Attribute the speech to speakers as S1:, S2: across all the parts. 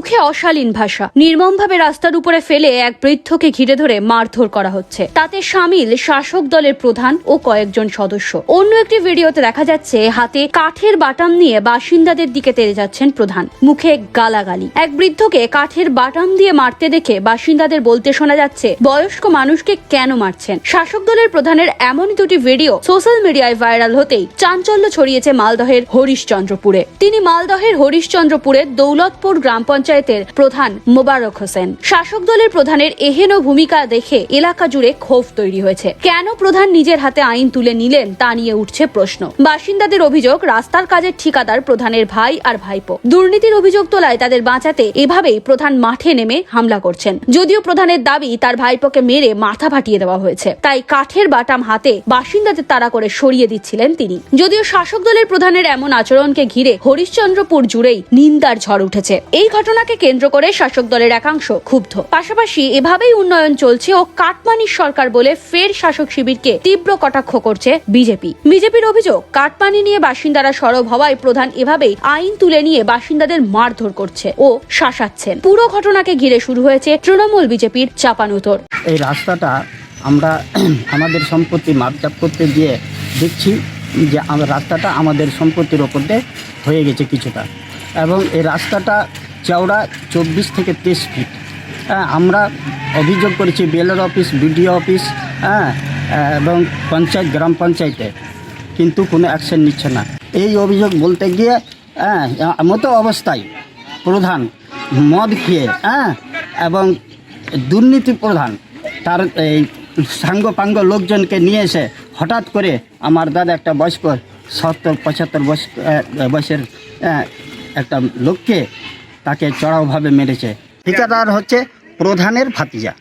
S1: মুখে অশালীন ভাষা। নির্মমভাবে রাস্তার উপরে ফেলে এক বৃদ্ধকে ঘিরে ধরে মারধর করা হচ্ছে। তাতে সামিল শাসক দলের প্রধান ও কয়েকজন সদস্য। অন্য একটি ভিডিওতে দেখা যাচ্ছে, হাতে কাঠের বাটাম নিয়ে বাসিন্দাদের দিকে তেড়ে যাচ্ছেন প্রধান। মুখে গালাগালি। এক বৃদ্ধকে কাঠের বাটাম দিয়ে মারতে দেখে বাসিন্দাদের বলতে শোনা যাচ্ছে, বয়স্ক মানুষকে কেন মারছেন? শাসক দলের প্রধানের এমনই দুটি ভিডিও সোশ্যাল মিডিয়ায় ভাইরাল হতেই চাঞ্চল্য ছড়িয়েছে মালদহের হরিশচন্দ্রপুরে। তিনি মালদহের হরিশচন্দ্রপুরের দৌলতপুর গ্রাম পঞ্চায়েতের প্রধান মোবারক হোসেন। শাসক দলের প্রধানের এহেন ভূমিকা দেখে এলাকা জুড়ে ক্ষোভ তৈরি হয়েছে। কেন প্রধান নিজের হাতে আইন তুলে নিলেন তা নিয়ে উঠছে প্রশ্ন। বাসিন্দাদের অভিযোগ, রাস্তার কাজের ঠিকাদার প্রধানের ভাই আর ভাইপো। দুর্নীতির অভিযোগ তোলায় তাদের বাঁচাতে এভাবেই প্রধান মাঠে নেমে হামলা করছেন। যদিও প্রধানের দাবি, তার ভাইপোকে মেরে মাথা ফাটিয়ে দেওয়া হয়েছে। তাই কাঠের বাটাম হাতে বাসিন্দাদের তাড়া করে সরিয়ে দিচ্ছিলেন তিনি। যদিও শাসক দলের প্রধানের এমন আচরণকে ঘিরে হরিশ্চন্দ্রপুর জুড়েই নিন্দার ঝড় উঠেছে। এই ঘটনাকে কেন্দ্র করে শাসক দলের একাংশ ক্ষুব্ধ। পাশাপাশি এভাবেই উন্নয়ন চলছে ও কাটমানির সরকার বলে ফের শাসক শিবিরকে তীব্র কটাক্ষ করছে বিজেপি। বিজেপির অভিযোগ, কাটমানি নিয়ে বাসিন্দারা সরব হওয়ায় প্রধান এভাবেই আইন তুলে নিয়ে বাসিন্দাদের মারধর করছে ও শাসাচ্ছেন। পুরো ঘটনাকে ঘিরে শুরু হয়েছে তৃণমূল বিজেপির চাপানুতর
S2: এই রাস্তাটা আমরা আমাদের সম্পত্তি মাপচাপ করতে গিয়ে দেখছি যে রাস্তাটা আমাদের সম্পত্তির ওপর দিয়ে হয়ে গেছে কিছুটা। এবং এই রাস্তাটা চওড়া চব্বিশ থেকে তেইশ ফিট হ্যাঁ আমরা অভিযোগ করেছি বিএলআর অফিস বিডিও অফিস হ্যাঁ এবং পঞ্চায়েত গ্রাম পঞ্চায়েতে। কিন্তু কোনো অ্যাকশন নিচ্ছে না। এই অভিযোগ বলতে গিয়ে হ্যাঁ মতো অবস্থায় প্রধান মদ খেয়ে হ্যাঁ এবং দুর্নীতি প্রধান তার এই সাঙ্গ পাঙ্গ লোকজনকে নিয়ে এসে হঠাৎ করে আমার দাদা একটা বয়স্ক সত্তর পঁচাত্তর বয়স বয়সের আহ, একটা লোককে তাকে চড়াওভাবে মেরেছে। ঠিকাদার হচ্ছে প্রধানের ভাতিজা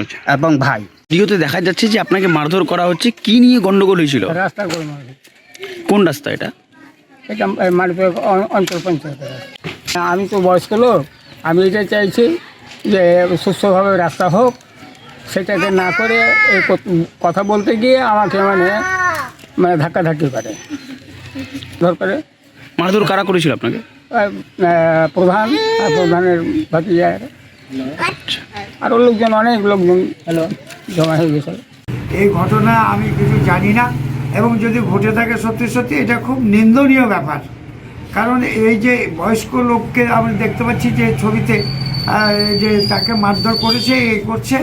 S3: আচ্ছা।
S2: এবং ভাই।
S3: ভিডিওতে দেখা যাচ্ছে যে আপনাকে মারধর করা হচ্ছে কি নিয়ে গন্ডগোল হয়েছিল?
S4: রাস্তা
S3: কোন রাস্তা এটা?
S4: এটা অঞ্চল পঞ্চায়েতের রাস্তা। আমি তো বয়স্ক লোক আমি এটা চাইছি যে সুস্থভাবে রাস্তা হোক সেটাকে না করে এই কথা বলতে গিয়ে আমাকে মানে মানে ধাক্কাধাক্কি করে। দরকারে
S3: মারধর কারা করেছিল আপনাকে?
S4: প্রধান আর প্রধানের ভাতিজা। আরও লোকজন অনেক লোকজন হ্যালো। জমা হয়ে গেছে।
S5: এই ঘটনা আমি কিছু জানি না এবং যদি ঘটে থাকে সত্যি সত্যি এটা খুব নিন্দনীয় ব্যাপার। কারণ এই যে বয়স্ক লোককে আমরা দেখতে পাচ্ছি যে ছবিতে যে তাকে মারধর করেছে এই করছে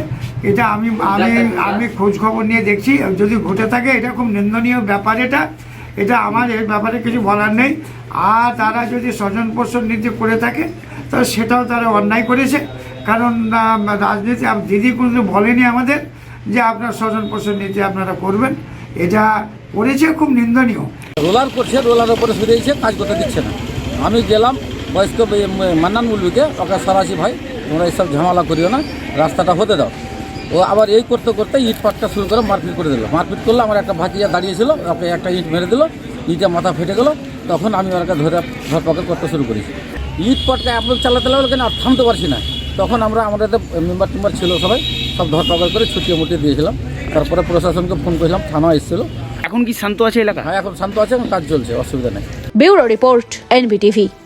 S5: এটা আমি আমি আমি খোঁজ খবর নিয়ে দেখছি। যদি ঘটে থাকে এটা খুব নিন্দনীয় ব্যাপার এটা। এটা আমার এই ব্যাপারে কিছু বলার নেই। আর তারা যদি স্বজন পোষণ নীতি করে থাকে, তাহলে সেটাও তারা অন্যায় করেছে। কারণ রাজনীতি দিদি কোনো বলেনি আমাদের যে আপনার স্বজন পোষণ নীতি আপনারা করবেন। এটা করেছে খুব নিন্দনীয়।
S6: রোলার করছে, রোলার ওপরে ফিরেছে কাজ করতে দিচ্ছে না। আমি গেলাম, বয়স্ক মান্নান মুলবিকে ওকে সরাসি ভাই, তোমরা এইসব ঝামেলা করিও না, রাস্তাটা হতে দাও। ও আবার এই করতে করতে ইট পাটটা শুরু করে মারপিট করে দিল। মারপিট করলে আমার একটা ভাতিজা দাঁড়িয়েছিল ওকে একটা ইট মেরে দিল ইটে মাথা ফেটে গেল তখন আমি ওকে ধরে ধরপাকড় করতে শুরু করেছি। ইট পাটটা এমন চালাতে লাগল কেন? আর থামতে পারছি না। তখন আমরা আমাদের মেম্বার টেম্বার ছিল সবাই সব ধরপাকড় করে ছুটিয়ে মুটিয়ে দিয়েছিলাম। তারপরে প্রশাসনকে ফোন করেছিলাম থানা এসেছিল।
S3: এখন কি শান্ত আছে এলাকা?
S6: হ্যাঁ এখন শান্ত আছে এখন কাজ চলছে অসুবিধা নেই।
S1: Bureau report NBTV.